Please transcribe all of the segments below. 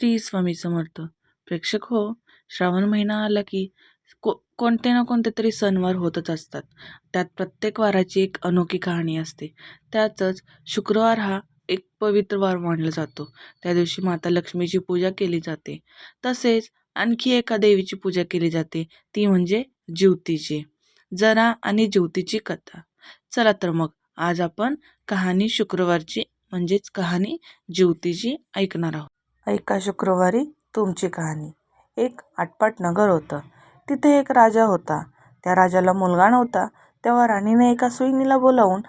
श्री स्वामी समर्थ. प्रेक्षक हो. श्रावण महिना आला की को कोणते ना कोणते तरी सणवार होतच असतात. त्यात प्रत्येक वाराची एक अनोखी कहाणी असते. त्यातच शुक्रवार हा एक पवित्र वार मानला जातो. त्या दिवशी माता लक्ष्मीची पूजा केली जाते. तसेच आणखी एका देवीची पूजा केली जाते. ती म्हणजे ज्योतीची. जरा आणि ज्योतीची कथा. चला तर मग आज आपण कहाणी शुक्रवारची म्हणजेच कहाणी ज्योतीची ऐकणार आहोत. एका शुक्रवारी तुमची कहाणी. एक आटपाट नगर होतं. तिथे एक राजा होता. त्या राजाला मुलगा नव्हता. तेव्हा राणीने एका सुईणीला बोलावून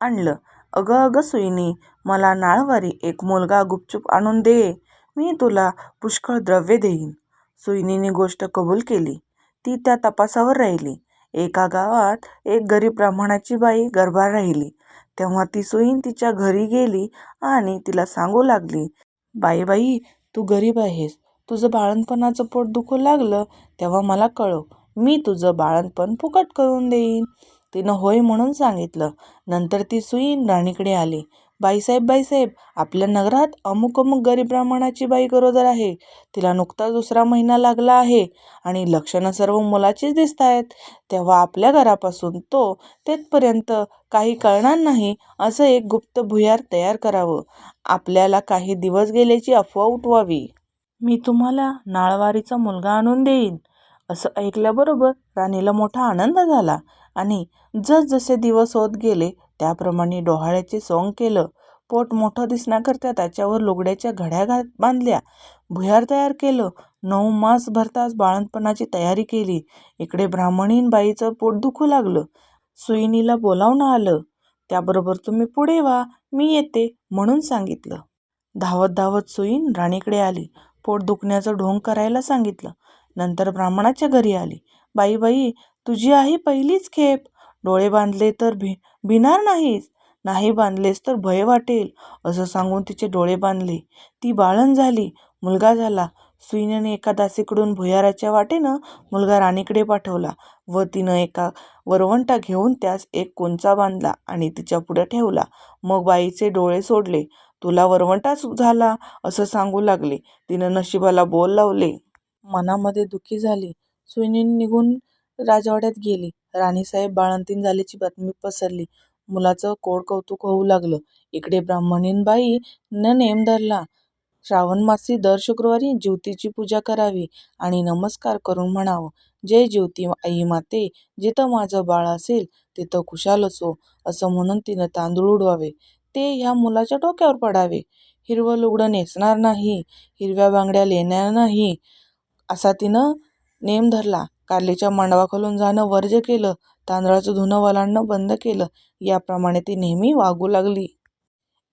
आणलं. अगं अगं सुईणी मला नाळवारी एक मुलगा गुपचूप आणून दे. मी तुला पुष्कळ द्रव्य देईन. सुईणीने गोष्ट कबूल केली. ती त्या तपासावर राहिली. एका गावात एक गरीब ब्राह्मणाची बाई गरबार राहिली. तेव्हा ती सुईण तिच्या घरी गेली आणि तिला सांगू लागली बाई बाई तू गरीब आहेस. तुझं बाळणपणाचं पोट दुखू लागलं तेव्हा मला कळव. मी तुझं बाळणपण फुकट करून देईन. तिनं होय म्हणून सांगितलं. नंतर ती सुई राणीकडे आली. बाईसाहेब बाईसाहेब आपल्या नगरात अमुक अमुक गरीब ब्राह्मणाची बाई गरोदर आहे. तिला नुकताच दुसरा महिना लागला आहे आणि लक्षणं सर्व मुलाचीच दिसत आहेत तेव्हा आपल्या घरापासून तो तेथपर्यंत काही कळणार नाही असं एक गुप्त भुयार तयार करावं. आपल्याला काही दिवस गेल्याची अफवा उठवावी. मी तुम्हाला नाळवारीचा मुलगा आणून देईन. असं ऐकल्याबरोबर राणीला मोठा आनंद झाला आणि जसजसे दिवस होत गेले त्याप्रमाणे डोहाळ्याचे सोंग केलं. पोट मोठं दिसण्याकरता त्याच्यावर लुगड्याच्या घड्या घात बांधल्या. भुयार तयार केलं. नऊ मास भरताच बाळंतपणाची तयारी केली. इकडे ब्राह्मणीन बाईचं पोट दुखू लागलं. सुईनीला बोलावणं आलं. त्याबरोबर तुम्ही पुढे व्हा. मी येते म्हणून सांगितलं. धावत धावत सुईन राणीकडे आली. पोट दुखण्याचं ढोंग करायला सांगितलं. नंतर ब्राह्मणाच्या घरी आली. बाई बाई तुझी आहे पहिलीच खेप. डोळे बांधले तर भि भिणार नाहीस. नाही बांधलेस तर भय वाटेल असं सांगून तिचे डोळे बांधले. ती बाळण झाली. मुलगा झाला. सुईनेने एका दासीकडून भुयाराच्या वाटेनं मुलगा राणीकडे पाठवला व तिनं एका वरवंटा घेऊन त्यास एक कोंचा बांधला आणि तिच्या पुढे ठेवला. मग बाईचे डोळे सोडले. तुला वरवंटाच झाला असं सांगू लागले. तिनं नशिबाला बोल लावले. मनामध्ये दुःखी झाली. सुईणीने निघून राजवाड्यात गेली. राणीसाहेब बाळंतीण झाल्याची बातमी पसरली. मुलाचं कोड कौतुक होऊ लागलं. इकडे ब्राह्मणींबाई न नेम धरला. श्रावण मासी दर शुक्रवारी ज्योतीची पूजा करावी आणि नमस्कार करून म्हणावं जय ज्योती आई माते जिथं माझं बाळ असेल तिथं खुशाल असो असं म्हणून तिनं तांदूळ उडवावे. ते ह्या मुलाच्या डोक्यावर पडावे. हिरवं लुगडं नेसणार नाही. हिरव्या बांगड्या लेणार नाही असा तिनं नेम धरला. कारलीच्या मांडवाखालून जाणं वर्ज केलं. तांदळाचं धुणं वलांडणं बंद केलं. याप्रमाणे ती नेहमी वागू लागली.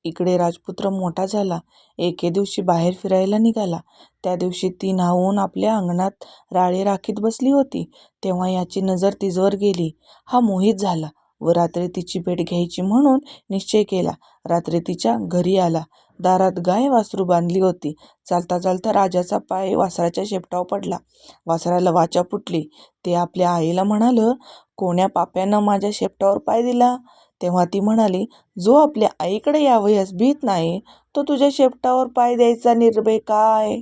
इकडे राजपुत्र मोठा झाला. एके दिवशी बाहेर फिरायला निघाला. त्या दिवशी ती न्हावून आपल्या अंगणात राळी राखीत बसली होती. तेव्हा याची नजर तिजवर गेली. हा मोहित झाला व रात्री तिची भेट घ्यायची म्हणून निश्चय केला. रात्री तिच्या घरी आला. दारात गाय वासरू बांधली होती. चालता चालता राजाचा पाय वासराच्या शेपटावर पडला. वासराला वाचा फुटली. ते आपल्या आईला म्हणालं कोण्या पाप्यानं माझ्या शेपटावर पाय दिला? तेव्हा ती म्हणाली जो आपल्या आईकडे यावयास भीत नाही. तो तुझ्या शेपटावर पाय द्यायचा निर्भय काय?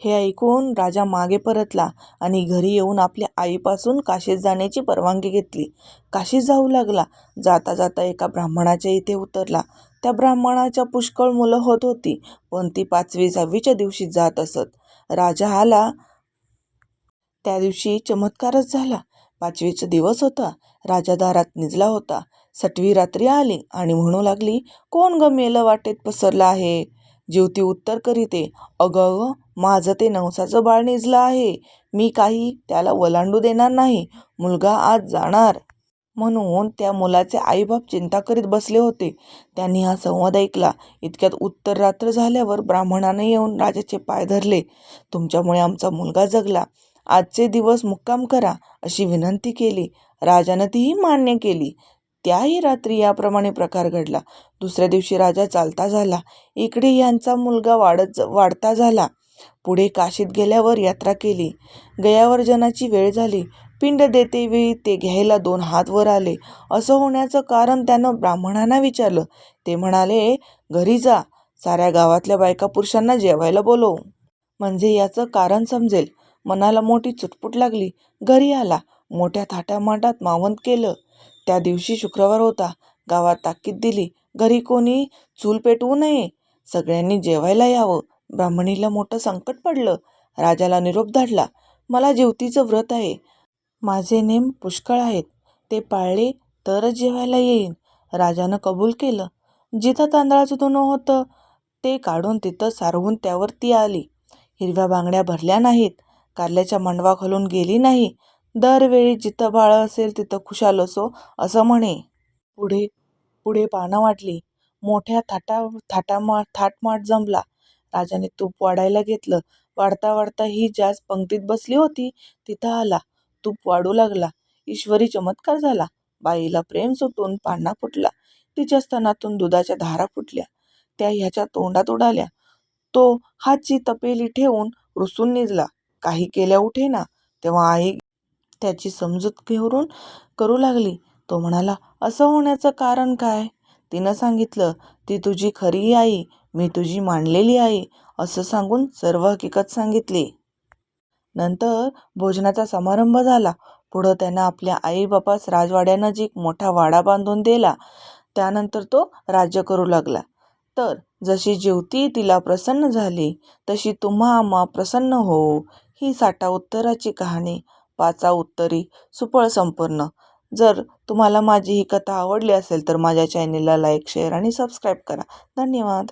हे ऐकून राजा मागे परतला आणि घरी येऊन आपल्या आईपासून काशीत जाण्याची परवानगी घेतली. काशीत जाऊ लागला. जाता जाता एका ब्राह्मणाच्या इथे उतरला. त्या ब्राह्मणाच्या पुष्कळ मुलं होत होती पण ती पाचवी सहावीच्या दिवशी जात असत. राजा आला. त्या दिवशी चमत्कारच झाला. पाचवीचा दिवस होता. राजा दारात निजला होता. सटवी रात्री आली आणि म्हणू लागली कोण ग मेलं वाटेत पसरलं आहे? जीवती उत्तर करीते. अगं माझं ते नवसाचं बाळ निजलं आहे. मी काही त्याला वलांडू देणार नाही. मुलगा आज जाणार. म्हणून त्या मुलाचे आईबाप चिंता करीत बसले होते. त्यांनी हा संवाद ऐकला. इतक्यात उत्तर रात्र झाल्यावर ब्राह्मणाने येऊन राजाचे पाय धरले. तुमच्यामुळे आमचा मुलगा जगला. आजचे दिवस मुक्काम करा अशी विनंती केली. राजानं तीही मान्य केली. त्याही रात्री याप्रमाणे प्रकार घडला. दुसऱ्या दिवशी राजा चालता झाला. इकडे यांचा मुलगा वाढत वाढता झाला. पुढे काशीत गेल्यावर यात्रा केली. गयावर जनाची वेळ झाली. पिंड देतेवेळी ते घ्यायला दोन हात वर आले. असं होण्याचं कारण त्यानं ब्राह्मणांना विचारलं. ते म्हणाले घरी जा. साऱ्या गावातल्या बायका पुरुषांना जेवायला बोलव. म्हणजे याचं कारण समजेल. मनाला मोठी चुटपुट लागली. घरी आला. मोठ्या थाटामाटात मावंत केलं. त्या दिवशी शुक्रवार होता. गावात ताकीद दिली. घरी कोणी चूल पेटवू नये. सगळ्यांनी जेवायला यावं. ब्राह्मणीला मोठं संकट पडलं. राजाला निरोप धाडला. मला जेवतीचं व्रत आहे. माझे नेम पुष्कळ आहेत. ते पाळले तरच जेवायला येईन. राजानं कबूल केलं. जिथं तांदळाचं धुणं होतं ते काढून तिथं सारवून त्यावर ती आली. हिरव्या बांगड्या भरल्या नाहीत. कारल्याच्या मांडवा खालून गेली नाही. दरवेळी जिथं बाळ असेल तिथं खुशाल असो असं म्हणे. पुढे पुढे पानं वाटली. मोठ्या थाटा थाटामा थाटमाट जमला. राजाने तूप वाढायला घेतलं. वाढता वाढता ही ज्याच पंक्तीत बसली होती तिथं आला. तूप वाढू लागला. ईश्वरी चमत्कार झाला. बाईला प्रेम सुटून पान्हा फुटला. तिच्या स्तनातून दुधाच्या धारा फुटल्या. त्या ह्याच्या तोंडात उडाल्या. तो हातची तपेली ठेवून रुसून निजला काही केल्या उठेना तेव्हा आई त्याची समजूत घेऊन करू लागली. तो म्हणाला असं होण्याचं कारण काय? तिनं सांगितलं ती तुझी खरी आई. मी तुझी मांडलेली आई. असं सांगून सर्व हकीकत सांगितली. नंतर भोजनाचा समारंभ झाला. पुढं त्यानं आपल्या आईबापास राजवाड्यानजीक मोठा वाडा बांधून दिला त्यानंतर तो राज्य करू लागला. तर जशी जेवती तिला प्रसन्न झाली तशी तुम्हा आम्हा प्रसन्न हो ही साठा उत्तराची कहाणी पाचा उत्तरी सुफळ संपूर्ण जर तुम्हाला माझी ही कथा आवडली असेल तर माझ्या चॅनेलला लाईक शेअर आणि सबस्क्राईब करा. धन्यवाद.